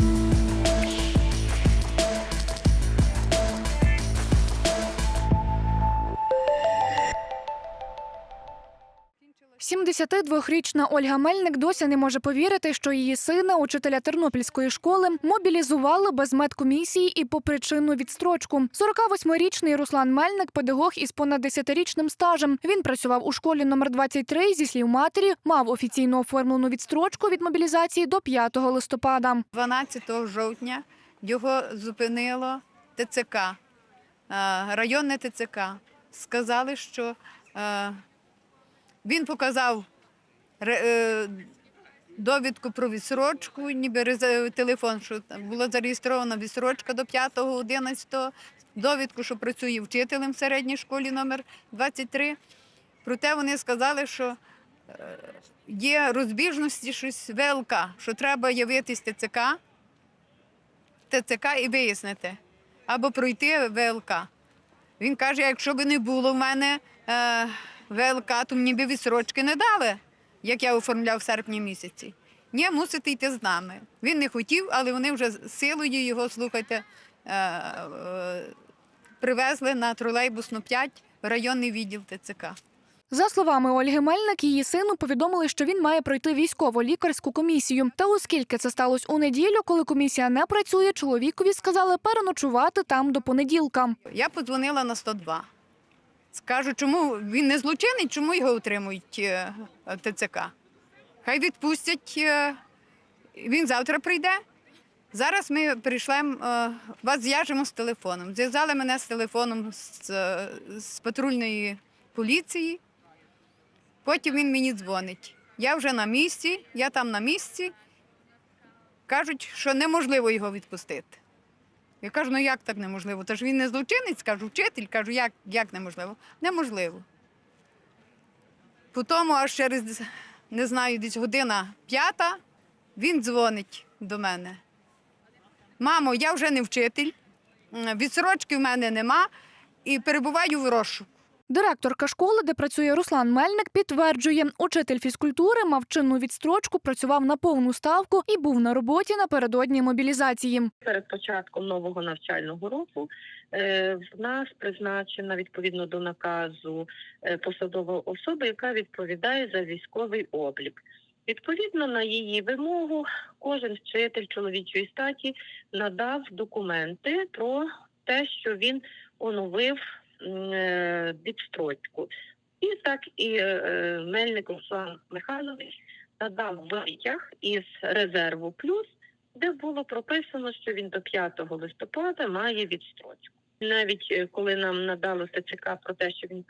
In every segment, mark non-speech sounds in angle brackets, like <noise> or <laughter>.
Bye. «72-річна Ольга Мельник досі не може повірити, що її сина, учителя Тернопільської школи, мобілізували без медкомісії і по причину відстрочку. 48-річний Руслан Мельник, педагог із понад 10-річним стажем. Він працював у школі номер 23, зі слів матері, мав офіційно оформлену відстрочку від мобілізації до 5 листопада. 12 жовтня його зупинило ТЦК, е, районне ТЦК. Сказали, що е, він показав е, довідку про відсрочку, ніби телефон, що була зареєстрована відсрочка до 5-11, довідку, що працює вчителем в середній школі номер 23. Проте вони сказали, що е, є розбіжності щось ВЛК, що треба явитись ТЦК, ТЦК і вияснити, або пройти ВЛК. Він каже, якщо б не було в мене е, ВЛК, то мені б відсрочки не дали, як я оформляв в серпні місяці. Ні, мусите йти з нами. Він не хотів, але вони вже силою його, слухайте, е, е, привезли на тролейбусну 5 в районний відділ ТЦК. За словами Ольги Мельник, її сину повідомили, що він має пройти військово-лікарську комісію. Та оскільки це сталося у неділю, коли комісія не працює, чоловікові сказали переночувати там до понеділка. Я подзвонила на 102. Скажу, чому він не злочинний, чому його утримують е, ТЦК. Хай відпустять, е, він завтра прийде. Зараз ми прийшлем, е, вас зв'яжемо з телефоном. Зв'язали мене з телефоном з, з патрульної поліції. Потім він мені дзвонить. Я вже на місці, я там на місці. Кажуть, що неможливо його відпустити. Я кажу, ну як так неможливо? Та ж він не злочинець, кажу, вчитель, кажу, як, як неможливо? Неможливо. Потім аж через, не знаю, десь година п'ята, він дзвонить до мене. Мамо, я вже не вчитель, відсрочки в мене нема і перебуваю в розшуку. Директорка школи, де працює Руслан Мельник, підтверджує, учитель фізкультури мав чинну відстрочку, працював на повну ставку і був на роботі напередодні мобілізації. перед початком нового навчального року е, в нас призначена відповідно до наказу е, посадова особа, яка відповідає за військовий облік. Відповідно на її вимогу, кожен вчитель чоловічої статі надав документи про те, що він оновив відстрочку. І так і е, Мельник Руслан Михайлович надав витяг із резерву плюс де було прописано, що він до 5 листопада має відстрочку. Навіть е, коли нам надало ТЦК про те, що він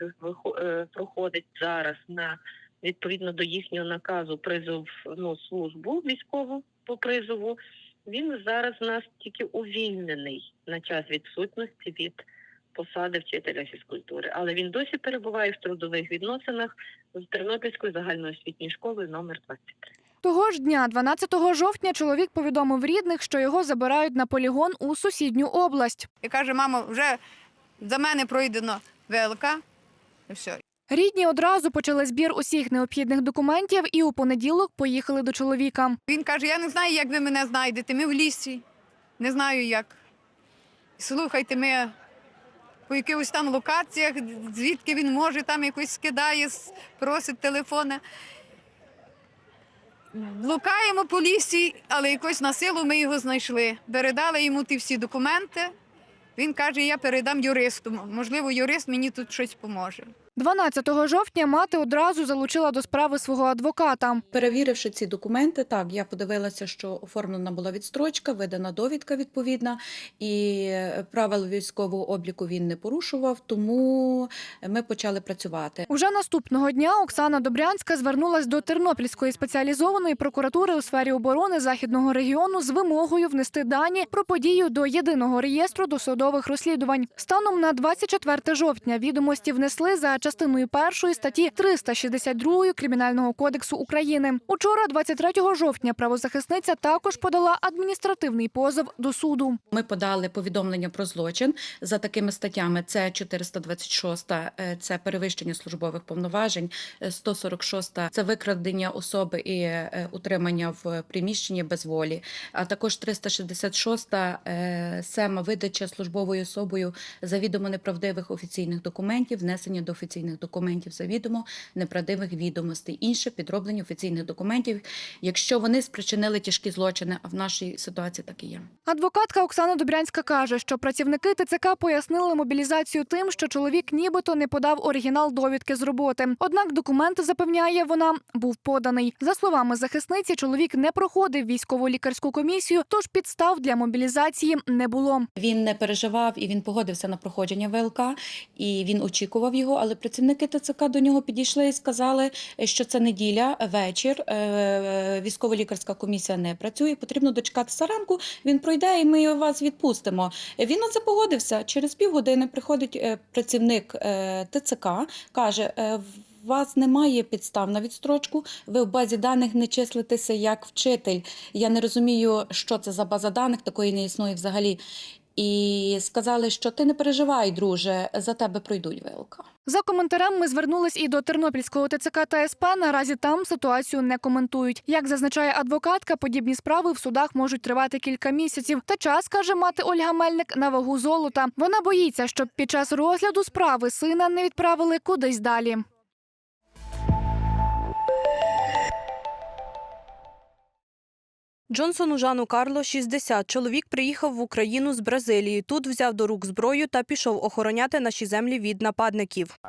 е, проходить зараз на відповідно до їхнього наказу призов ну, службу військову по призову, він зараз у нас тільки увільнений на час відсутності від посади вчителя фізкультури. Але він досі перебуває в трудових відносинах з Тернопільською загальноосвітньою школою номер 23. Того ж дня, 12 жовтня, чоловік повідомив рідних, що його забирають на полігон у сусідню область. І каже, мамо, вже за мене пройдено ВЛК. І все. Рідні одразу почали збір усіх необхідних документів і у понеділок поїхали до чоловіка. Він каже: я не знаю, як ви мене знайдете. Ми в лісі. Не знаю як. Слухайте, ми по якихось там локаціях, звідки він може, там якось скидає, просить телефони. Блукаємо по лісі, але якось на силу ми його знайшли. Передали йому ті всі документи. Він каже, я передам юристу. Можливо, юрист мені тут щось поможе. 12 жовтня мати одразу залучила до справи свого адвоката. Перевіривши ці документи, так я подивилася, що оформлена була відстрочка, видана довідка відповідна, і правил військового обліку він не порушував, тому ми почали працювати. Уже наступного дня Оксана Добрянська звернулась до Тернопільської спеціалізованої прокуратури у сфері оборони західного регіону з вимогою внести дані про подію до єдиного реєстру досудових розслідувань. Станом на 24 жовтня відомості внесли за частиною першої статті 362 Кримінального кодексу України. Учора, 23 жовтня, правозахисниця також подала адміністративний позов до суду. Ми подали повідомлення про злочин за такими статтями. Це 426 е, це перевищення службових повноважень, е, 146 це викрадення особи і е, утримання в приміщенні без волі, а також 366 е, сема видача службовою особою завідомо неправдивих офіційних документів, внесення до офіційних документів завідомо неправдивих відомостей, інше підроблення офіційних документів, якщо вони спричинили тяжкі злочини. А в нашій ситуації так і є. Адвокатка Оксана Добрянська каже, що працівники ТЦК пояснили мобілізацію тим, що чоловік нібито не подав оригінал довідки з роботи. Однак документ запевняє вона був поданий. За словами захисниці, чоловік не проходив військово-лікарську комісію, тож підстав для мобілізації не було. Він не переживав і він погодився на проходження ВЛК, і він очікував його. Але працівники ТЦК до нього підійшли і сказали, що це неділя, вечір. е, Військово-лікарська комісія не працює. Потрібно дочекатися ранку. Він пройде, і ми вас відпустимо. Він на це погодився. Через півгодини приходить е, працівник е, ТЦК, каже. е, «В вас немає підстав на відстрочку. Ви в базі даних не числитеся як вчитель. Я не розумію, що це за база даних, такої не існує взагалі. І сказали, що ти не переживай, друже, за тебе пройдуть ВЛК. За коментарем ми звернулись і до Тернопільського ТЦК та СП. Наразі там ситуацію не коментують. Як зазначає адвокатка, подібні справи в судах можуть тривати кілька місяців. Та час каже мати Ольга Мельник на вагу золота. Вона боїться, щоб під час розгляду справи сина не відправили кудись далі. Джонсону Жану Карло 60. Чоловік приїхав в Україну з Бразилії. Тут взяв до рук зброю та пішов охороняти наші землі від нападників.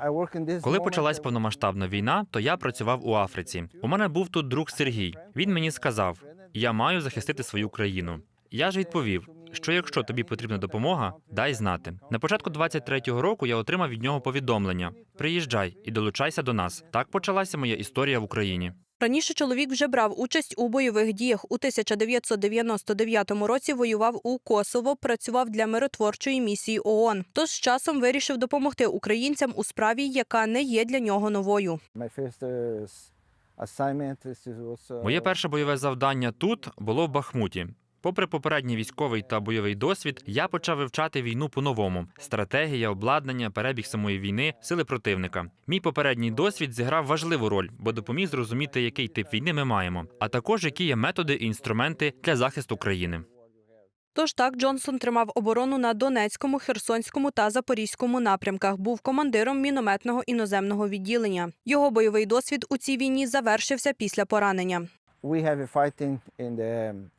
Коли почалась повномасштабна війна, то я працював у Африці. У мене був тут друг Сергій. Він мені сказав: я маю захистити свою країну. Я ж відповів, що якщо тобі потрібна допомога, дай знати. На початку 23-го року я отримав від нього повідомлення: приїжджай і долучайся до нас. Так почалася моя історія в Україні. Раніше чоловік вже брав участь у бойових діях. У 1999 році воював у Косово, працював для миротворчої місії ООН. Тож з часом вирішив допомогти українцям у справі, яка не є для нього новою. Моє перше бойове завдання тут було в Бахмуті. Попри попередній військовий та бойовий досвід, я почав вивчати війну по-новому: стратегія, обладнання, перебіг самої війни, сили противника. Мій попередній досвід зіграв важливу роль, бо допоміг зрозуміти, який тип війни ми маємо, а також які є методи і інструменти для захисту країни. Тож так Джонсон тримав оборону на Донецькому, Херсонському та Запорізькому напрямках. Був командиром мінометного іноземного відділення. Його бойовий досвід у цій війні завершився після поранення.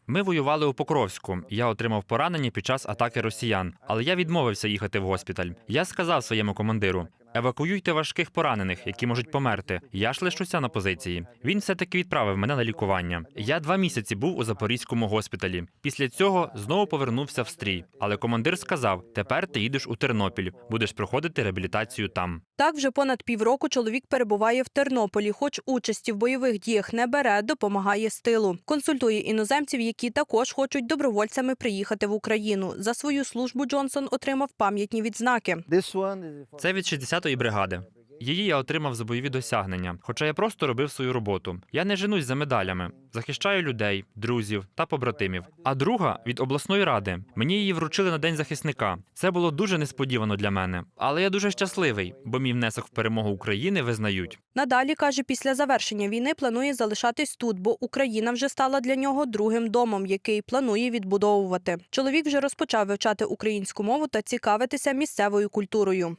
Ми воювали у Покровську. Я отримав поранення під час атаки росіян, але я відмовився їхати в госпіталь. Я сказав своєму командиру: евакуюйте важких поранених, які можуть померти. Я ж лишуся на позиції. Він все таки відправив мене на лікування. Я два місяці був у запорізькому госпіталі. Після цього знову повернувся в стрій. Але командир сказав: тепер ти їдеш у Тернопіль, будеш проходити реабілітацію там. Так, вже понад півроку чоловік перебуває в Тернополі, хоч участі в бойових діях не бере, допомагає з тилу. Консультує іноземців, які також хочуть добровольцями приїхати в Україну. За свою службу Джонсон отримав пам'ятні відзнаки. Це від 60-ї бригади. Її я отримав за бойові досягнення, хоча я просто робив свою роботу. Я не женусь за медалями, захищаю людей, друзів та побратимів. А друга від обласної ради. Мені її вручили на день захисника. Це було дуже несподівано для мене. Але я дуже щасливий, бо мій внесок в перемогу України визнають. Надалі каже, після завершення війни планує залишатись тут, бо Україна вже стала для нього другим домом, який планує відбудовувати. Чоловік вже розпочав вивчати українську мову та цікавитися місцевою культурою.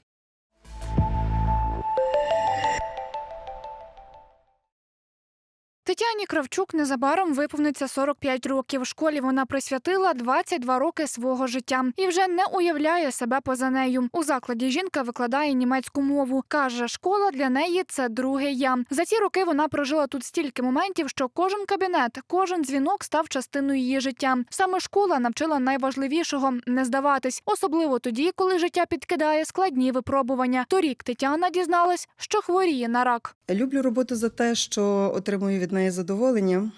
Тетяні Кравчук незабаром виповниться 45 років. Школі вона присвятила 22 роки свого життя і вже не уявляє себе поза нею. У закладі жінка викладає німецьку мову. каже, школа для неї це друге я. За ці роки вона прожила тут стільки моментів, що кожен кабінет, кожен дзвінок став частиною її життя. Саме школа навчила найважливішого не здаватись, особливо тоді, коли життя підкидає складні випробування. Торік Тетяна дізналась, що хворіє на рак. Люблю роботу за те, що отримую від неї задоволення.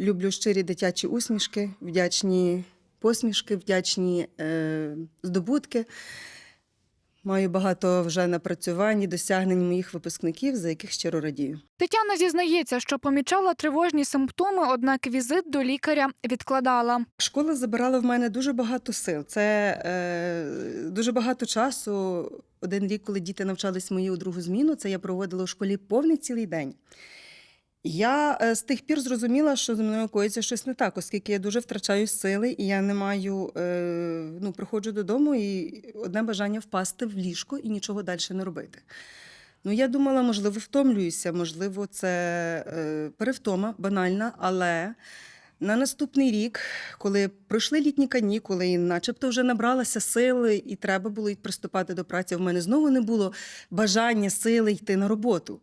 Люблю щирі дитячі усмішки, вдячні посмішки, вдячні е, здобутки. Маю багато вже напрацювань і досягнень моїх випускників, за яких щиро радію. Тетяна зізнається, що помічала тривожні симптоми, однак візит до лікаря відкладала. Школа забирала в мене дуже багато сил. Це е, дуже багато часу. Один рік, коли діти навчались мої у другу зміну, це я проводила у школі повний цілий день. Я е, з тих пір зрозуміла, що зі мною коїться щось не так, оскільки я дуже втрачаю сили, і я не маю, е, ну, приходжу додому і одне бажання впасти в ліжко і нічого далі не робити. Ну, я думала, можливо, втомлююся, можливо, це е, перевтома банальна, але на наступний рік, коли пройшли літні канікули, і начебто вже набралася сили, і треба було приступати до праці, в мене знову не було бажання, сили йти на роботу.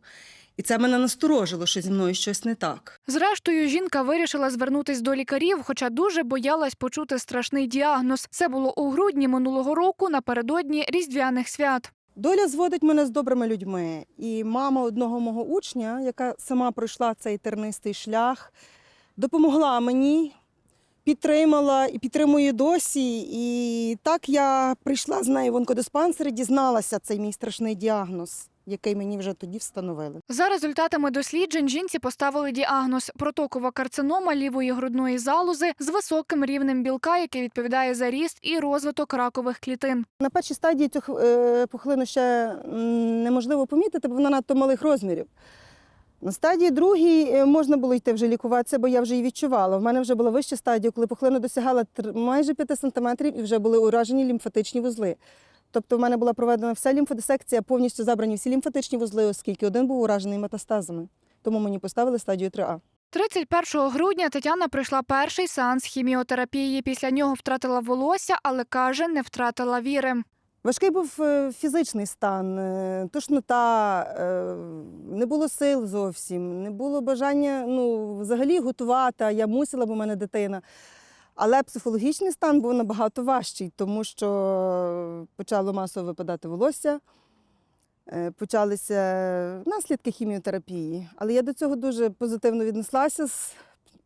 І це мене насторожило, що зі мною щось не так. Зрештою, жінка вирішила звернутись до лікарів, хоча дуже боялась почути страшний діагноз. Це було у грудні минулого року напередодні різдвяних свят. Доля зводить мене з добрими людьми. І мама одного мого учня, яка сама пройшла цей тернистий шлях, допомогла мені, підтримала і підтримує досі. І так я прийшла з нею в онкодиспансер і дізналася цей мій страшний діагноз, який мені вже тоді встановили. За результатами досліджень жінці поставили діагноз протокова карцинома лівої грудної залози з високим рівнем білка, який відповідає за ріст і розвиток ракових клітин. На першій стадії цю е, пухлину ще неможливо помітити, бо вона надто малих розмірів. На стадії другій е, можна було йти вже лікуватися, бо я вже її відчувала. В мене вже була вища стадія, коли пухлина досягала майже 5 сантиметрів і вже були уражені лімфатичні вузли. Тобто в мене була проведена вся лімфодисекція, повністю забрані всі лімфатичні вузли, оскільки один був уражений метастазами. Тому мені поставили стадію 3А. 31 грудня Тетяна пройшла перший сеанс хіміотерапії. Після нього втратила волосся, але каже, не втратила віри. Важкий був е, фізичний стан, е, тошнота, е, не було сил зовсім, не було бажання ну, взагалі готувати. Я мусила, бо в мене дитина. Але психологічний стан був набагато важчий, тому що почало масово випадати волосся, е, почалися наслідки хіміотерапії. Але я до цього дуже позитивно віднеслася з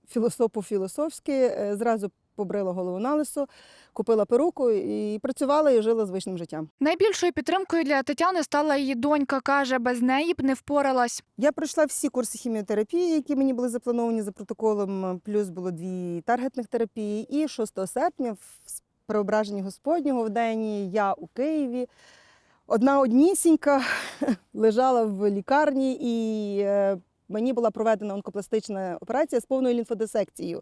філософу-філософськи, е, зразу побрила голову на лисо, купила перуку і працювала і жила звичним життям. Найбільшою підтримкою для Тетяни стала її донька. каже, без неї б не впоралась. Я пройшла всі курси хіміотерапії, які мені були заплановані за протоколом. Плюс було дві таргетних терапії. І 6 серпня, в преображенні Господнього в день я у Києві. Одна однісінька <laughs> лежала в лікарні, і е, мені була проведена онкопластична операція з повною лімфодисекцією.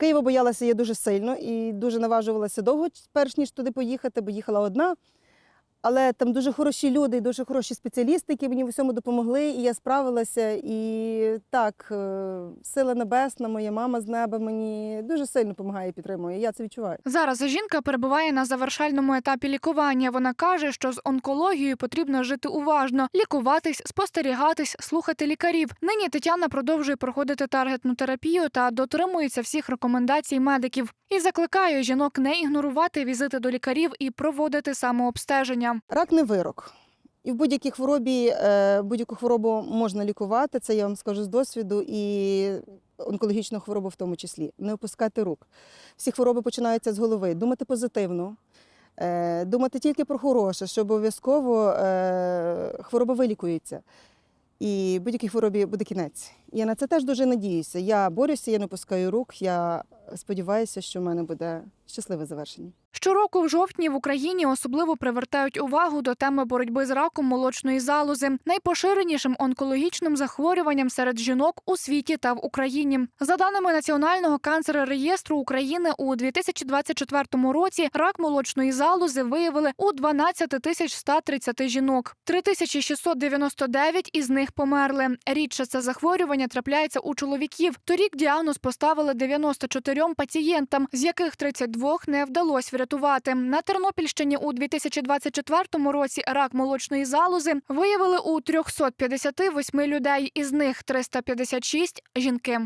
Києва боялася я дуже сильно і дуже наважувалася довго, перш ніж туди поїхати, бо їхала одна. Але там дуже хороші люди і дуже хороші спеціалісти, які мені в усьому допомогли, і я справилася. І так, е, сила небесна, моя мама з неба мені дуже сильно допомагає і підтримує. Я це відчуваю. Зараз жінка перебуває на завершальному етапі лікування. Вона каже, що з онкологією потрібно жити уважно, лікуватись, спостерігатись, слухати лікарів. Нині Тетяна продовжує проходити таргетну терапію та дотримується всіх рекомендацій медиків. І закликає жінок не ігнорувати візити до лікарів і проводити самообстеження. Рак не вирок. І в будь-якій хворобі е, будь-яку хворобу можна лікувати, це я вам скажу з досвіду, і онкологічну хворобу в тому числі. Не опускати рук. Всі хвороби починаються з голови. Думати позитивно, е, думати тільки про хороше, що обов'язково е, хвороба вилікується. І будь-якій хворобі буде кінець. Я на це теж дуже надіюся. Я борюся, я не опускаю рук. Я сподіваюся, що в мене буде щасливе завершення. Щороку в жовтні в Україні особливо привертають увагу до теми боротьби з раком молочної залози, найпоширенішим онкологічним захворюванням серед жінок у світі та в Україні. За даними Національного канцеререєстру України, у 2024 році рак молочної залози виявили у 12 тисяч 130 жінок. 3699 із них померли. Рідше це захворювання трапляється у чоловіків. Торік діагноз поставили 94 пацієнтам, з яких 32 не вдалося врятувати. На Тернопільщині у 2024 році рак молочної залози виявили у 358 людей, із них 356 – жінки.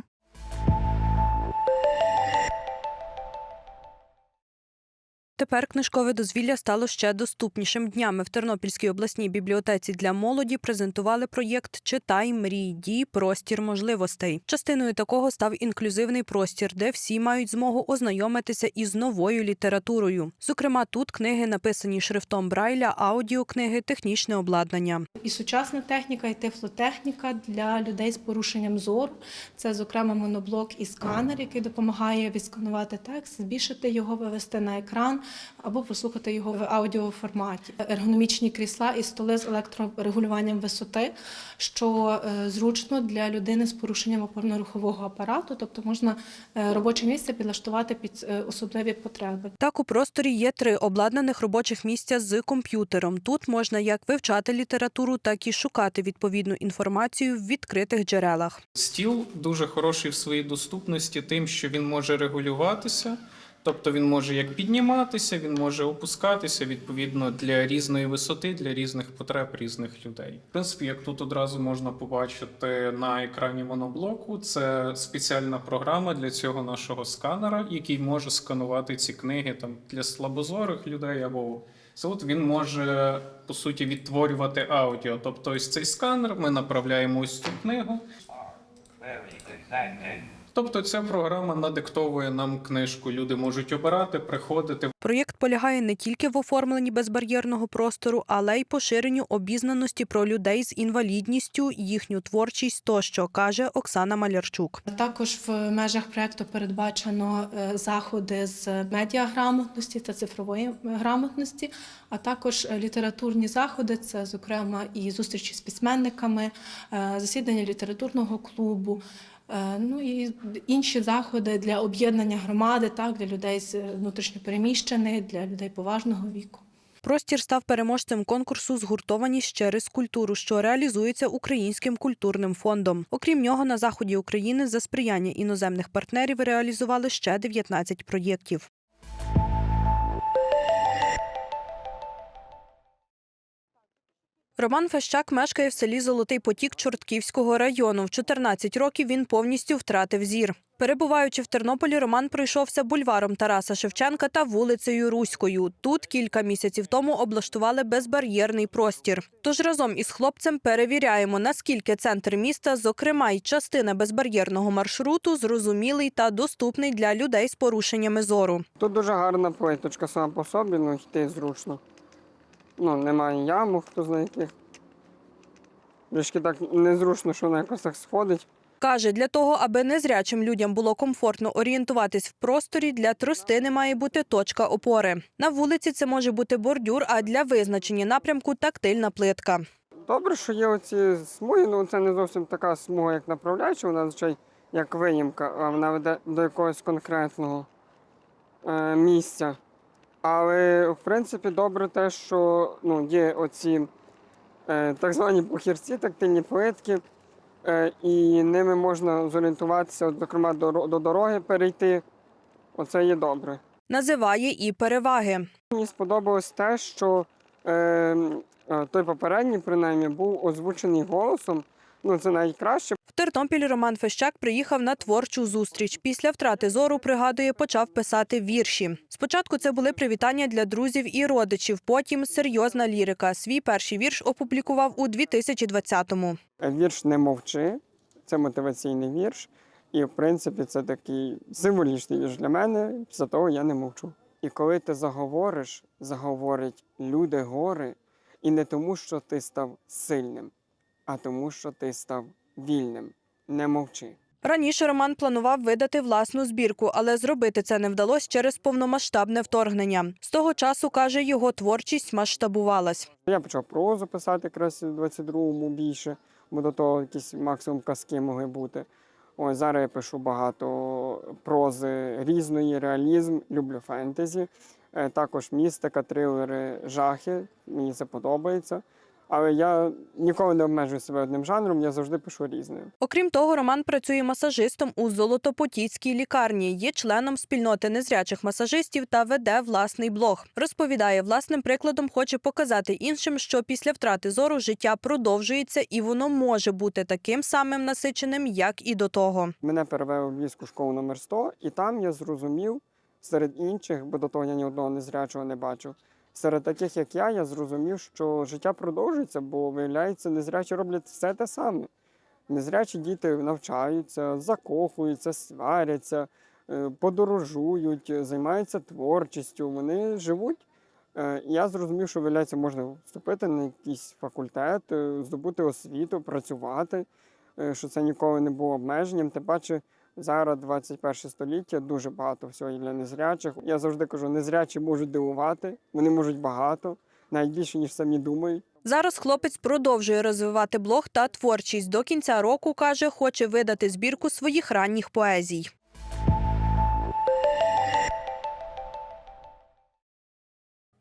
Тепер книжкове дозвілля стало ще доступнішим. Днями в Тернопільській обласній бібліотеці для молоді презентували проєкт Читай, мрій, дій, простір можливостей. Частиною такого став інклюзивний простір, де всі мають змогу ознайомитися із новою літературою. Зокрема, тут книги написані шрифтом Брайля, аудіокниги, технічне обладнання. І сучасна техніка, і тифлотехніка для людей з порушенням зору. Це, зокрема, моноблок і сканер, який допомагає відсканувати текст, збільшити його, вивести на екран або прослухати його в аудіоформаті. Ергономічні крісла і столи з електрорегулюванням висоти, що е, зручно для людини з порушенням опорно-рухового апарату, тобто можна е, робоче місце підлаштувати під е, особливі потреби. Так, у просторі є три обладнаних робочих місця з комп'ютером. Тут можна як вивчати літературу, так і шукати відповідну інформацію в відкритих джерелах. Стіл дуже хороший в своїй доступності, тим, що він може регулюватися, тобто він може як підніматися, він може опускатися відповідно для різної висоти, для різних потреб різних людей. В принципі, як тут одразу можна побачити на екрані моноблоку, це спеціальна програма для цього нашого сканера, який може сканувати ці книги там для слабозорих людей або от він може по суті відтворювати аудіо. Тобто, ось цей сканер ми направляємо ось цю книгу. Тобто ця програма надиктовує нам книжку. Люди можуть обирати, приходити. Проєкт полягає не тільки в оформленні безбар'єрного простору, але й поширенню обізнаності про людей з інвалідністю, їхню творчість тощо, каже Оксана Малярчук. Також в межах проекту передбачено е, заходи з медіаграмотності та цифрової грамотності, а також е, літературні заходи, це зокрема і зустрічі з письменниками, е, засідання літературного клубу. Е, Ну і інші заходи для об'єднання громади, так для людей з внутрішньопереміщених, для людей поважного віку. Простір став переможцем конкурсу Згуртованість через культуру, що реалізується Українським культурним фондом. Окрім нього, на заході України за сприяння іноземних партнерів реалізували ще 19 проєктів. Роман Фещак мешкає в селі Золотий Потік Чортківського району. В 14 років він повністю втратив зір. Перебуваючи в Тернополі, Роман пройшовся бульваром Тараса Шевченка та вулицею Руською. Тут кілька місяців тому облаштували безбар'єрний простір. Тож разом із хлопцем перевіряємо, наскільки центр міста, зокрема й частина безбар'єрного маршруту, зрозумілий та доступний для людей з порушеннями зору. Тут дуже гарна плиточка сама по собі, ну йти зручно. Ну, немає ямок, хто знає яких. Трішки так незручно, що вона якось так сходить. Каже, для того, аби незрячим людям було комфортно орієнтуватись в просторі, для тростини має бути точка опори. На вулиці це може бути бордюр, а для визначення напрямку тактильна плитка. Добре, що є оці смуги, ну це не зовсім така смуга, як направляюча, вона звичайно як виїмка, а вона веде до якогось конкретного е, місця. Але в принципі добре те, що ну, є оці е, так звані похірці, тактильні плитки, е, і ними можна зорієнтуватися, от, зокрема, до, до дороги перейти. Оце є добре. Називає і переваги. Мені сподобалось те, що е, е, той попередній, принаймні, був озвучений голосом. Ну, це найкраще. В Тернопіль Роман Фещак приїхав на творчу зустріч. Після втрати зору, пригадує, почав писати вірші. Спочатку це були привітання для друзів і родичів, потім серйозна лірика. Свій перший вірш опублікував у 2020-му. Е, Вірш не мовчи, це мотиваційний вірш. І, в принципі, це такий символічний вірш для мене. Після того я не мовчу. І коли ти заговориш, заговорять люди гори, і не тому, що ти став сильним, а тому, що ти став вільним. Не мовчи. Раніше Роман планував видати власну збірку, але зробити це не вдалося через повномасштабне вторгнення. З того часу, каже, його творчість масштабувалась. Я почав прозу писати якраз у 22-му більше, бо до того якісь максимум казки могли бути. Ось зараз я пишу багато прози різної, реалізм, люблю фентезі, е, також містика, трилери, жахи. Мені це подобається. Але я ніколи не обмежую себе одним жанром, я завжди пишу різне. Окрім того, Роман працює масажистом у Золотопотіцькій лікарні, є членом спільноти незрячих масажистів та веде власний блог. Розповідає, власним прикладом хоче показати іншим, що після втрати зору життя продовжується і воно може бути таким самим насиченим, як і до того. Мене перевели в Львівську школу номер 100, і там я зрозумів серед інших, бо до того я ні одного незрячого не бачив. Серед таких, як я, я зрозумів, що життя продовжується, бо виявляється, незрячі роблять все те саме. Незрячі діти навчаються, закохуються, сваряться, е, подорожують, займаються творчістю. Вони живуть. Е, Я зрозумів, що виявляється, можна вступити на якийсь факультет, е, здобути освіту, працювати, що це ніколи не було обмеженням. Тим паче зараз 21 століття, дуже багато всього для незрячих. Я завжди кажу, незрячі можуть дивувати, вони можуть багато, навіть більше, ніж самі думають. Зараз хлопець продовжує розвивати блог та творчість. До кінця року каже, хоче видати збірку своїх ранніх поезій. –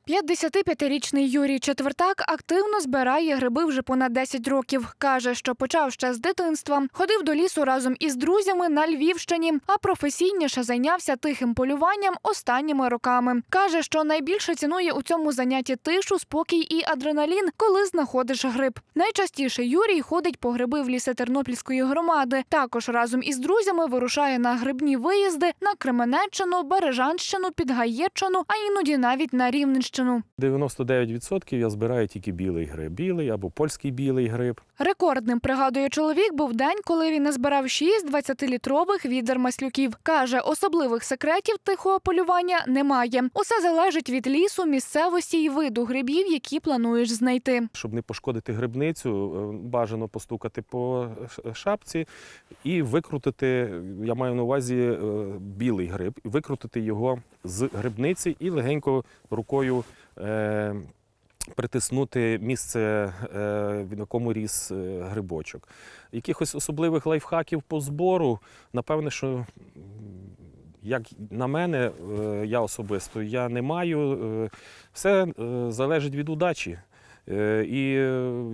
55-річний Юрій Четвертак активно збирає гриби вже понад 10 років. Каже, що почав ще з дитинства, ходив до лісу разом із друзями на Львівщині, а професійніше зайнявся тихим полюванням останніми роками. Каже, що найбільше цінує у цьому занятті тишу, спокій і адреналін, коли знаходиш гриб. Найчастіше Юрій ходить по гриби в ліси Тернопільської громади. Також разом із друзями вирушає на грибні виїзди на Кременеччину, Бережанщину, Підгаєччину, а іноді навіть на Рівненщину. 99% я збираю тільки білий гриб. Білий або польський білий гриб. Рекордним, пригадує чоловік, був день, коли він назбирав 6 20-літрових відер маслюків. Каже, особливих секретів тихого полювання немає. Усе залежить від лісу, місцевості і виду грибів, які плануєш знайти. Щоб не пошкодити грибницю, е, бажано постукати по шапці і викрутити, я маю на увазі е, білий гриб, викрутити його з грибниці і легенько рукою е, притиснути місце, е, в якому ріс е, грибочок. Якихось особливих лайфхаків по збору, напевне, що як на мене, е, я особисто я не маю. Е, Все залежить від удачі. Е, І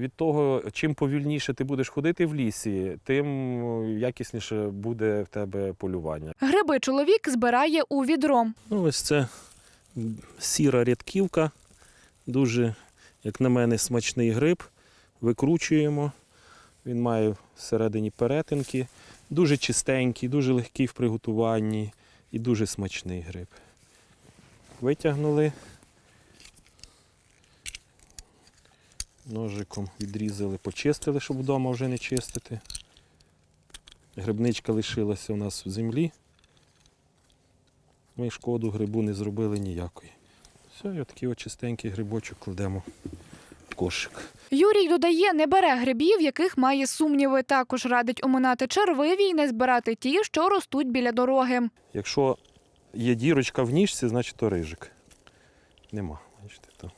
від того, чим повільніше ти будеш ходити в лісі, тим е, якісніше буде в тебе полювання. Гриби чоловік збирає у відро. Ну, ось це сіра рядківка, дуже, як на мене, смачний гриб. Викручуємо. Він має всередині перетинки. Дуже чистенький, дуже легкий в приготуванні і дуже смачний гриб. Витягнули. Ножиком відрізали, почистили, щоб вдома вже не чистити. Грибничка лишилася у нас в землі. Ми шкоду грибу не зробили ніякої. Все, і отакий от чистенький грибочок кладемо в кошик. Юрій додає, не бере грибів, яких має сумніви. Також радить оминати червиві й не збирати ті, що ростуть біля дороги. Якщо є дірочка в ніжці, значить то рижик. Нема. Бачите, то.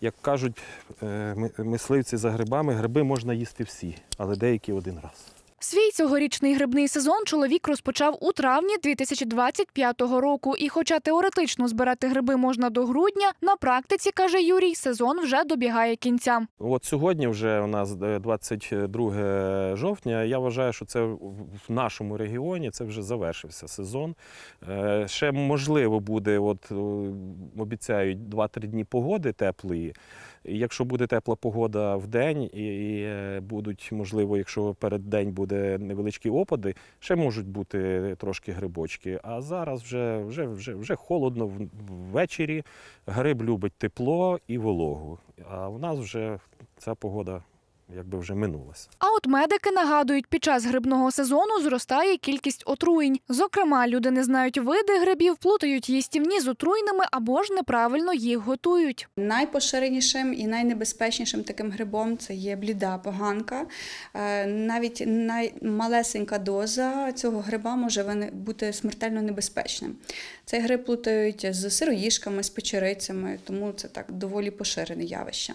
Як кажуть е, ми- мисливці за грибами, гриби можна їсти всі, але деякі один раз. Свій цьогорічний грибний сезон чоловік розпочав у травні 2025 року. І, хоча теоретично збирати гриби можна до грудня, на практиці каже Юрій, сезон вже добігає кінця. От сьогодні вже у нас е, 22 жовтня. Я вважаю, що це в в нашому регіоні це вже завершився сезон. Е, Ще можливо буде, от е, обіцяють 2-3 дні погоди теплої. Якщо буде тепла погода в день і, і е, будуть, можливо, якщо перед день буде невеличкі опади, ще можуть бути трошки грибочки. А зараз вже, вже, вже, вже холодно ввечері. Гриб любить тепло і вологу. А в нас вже ця погода якби вже минулася. А от медики нагадують, під час грибного сезону зростає кількість отруєнь. Зокрема, люди не знають види грибів, плутають їстівні з отруйними або ж неправильно їх готують. Найпоширенішим і найнебезпечнішим таким грибом це є бліда поганка. Е, Навіть наймалесенька доза цього гриба може бути смертельно небезпечним. Цей гриб плутають з сироїшками, з печерицями, тому це так доволі поширене явище.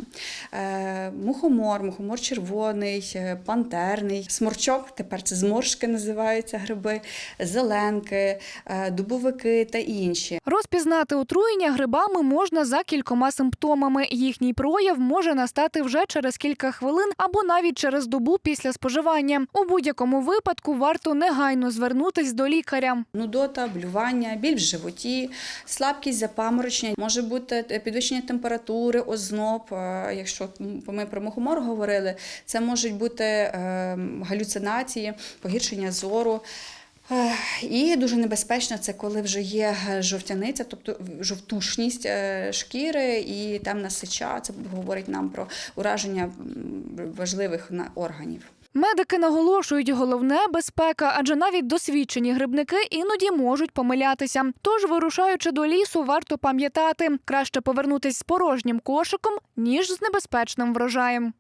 Е, Мухомор, мухомор червоний, е, пантерний, сморчок, тепер це зморшки називаються гриби, зеленки, е, дубовики та інші. Розпізнати отруєння грибами можна за кількома симптомами. Їхній прояв може настати вже через кілька хвилин або навіть через добу після споживання. У будь-якому випадку варто негайно звернутись до лікаря. Нудота, блювання, біль в животі, слабкість, запаморочення, може бути підвищення температури, озноб. Е, Якщо ми про мухомор говорили, це можуть бути е, галюцинації, погіршення зору. Е, І дуже небезпечно це коли вже є жовтяниця, тобто жовтушність е, шкіри і темна сеча. Це говорить нам про ураження важливих органів. Медики наголошують, головне безпека, адже навіть досвідчені грибники іноді можуть помилятися. Тож, вирушаючи до лісу, варто пам'ятати краще повернутись з порожнім кошиком ніж з небезпечним врожаєм.